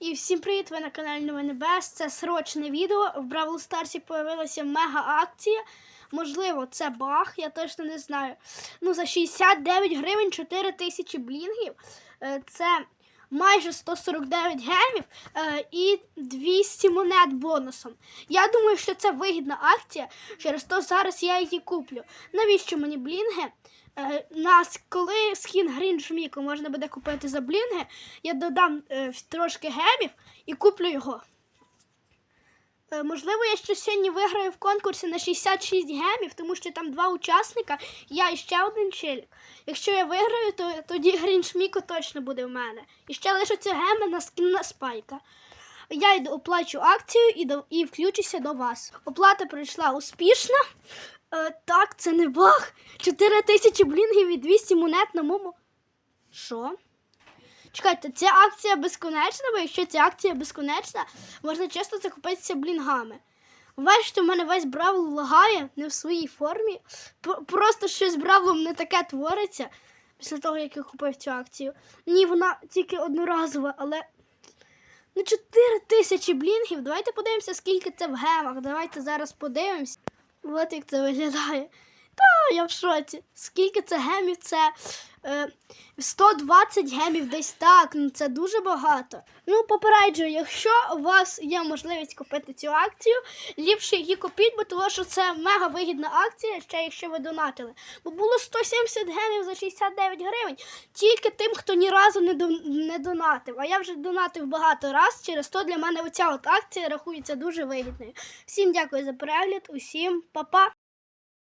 І всім привіт! Ви на каналі Новини Без. Це срочне відео. В Бравл Старсі появилася мега акція. Можливо, це баг, я точно не знаю. Ну, за 69 гривень 4 тисячі блінгів. Е, Це майже 149 гемів е, і 200 монет бонусом. Я думаю, що це вигідна акція. Через то зараз я її куплю. Навіщо мені блінги? Е, Нас, коли скін Грінж Міко можна буде купити за блінги, я додам е, трошки гемів і куплю його. Е, Можливо, я ще сьогодні виграю в конкурсі на 66 гемів, тому що там два учасника, я і ще один челік. Якщо я виграю, то тоді Грінж Міко точно буде в мене. І ще лишаться геми на скін на спайка. Я йду оплачу акцію і, до, і включуся до вас. Оплата пройшла успішно. Е, так, це не баг. 4 тисячі блінгів і 200 монет на моєму. Що? Чекайте, ця акція безконечна, бо якщо ця акція безконечна, можна часто закупитися блінгами. Бачите, у мене весь бравл лагає не в своїй формі. Просто щось з бравлом не таке твориться після того, як я купив цю акцію. Ні, вона тільки одноразова, але. Ну, 4 тисячі блінгів. Давайте подивимося, скільки це в гемах. Давайте зараз подивимося. От як це виглядає. Та, я в шоці. Скільки це гемів? Це 120 гемів десь так. Ну це дуже багато. Ну, попереджую, якщо у вас є можливість купити цю акцію, ліпше її купіть, бо того, що це мега вигідна акція, ще якщо ви донатили. Бо було 170 гемів за 69 гривень тільки тим, хто ні разу не, не донатив. А я вже донатив багато раз, через то для мене оця от акція рахується дуже вигідною. Всім дякую за перегляд, усім па-па!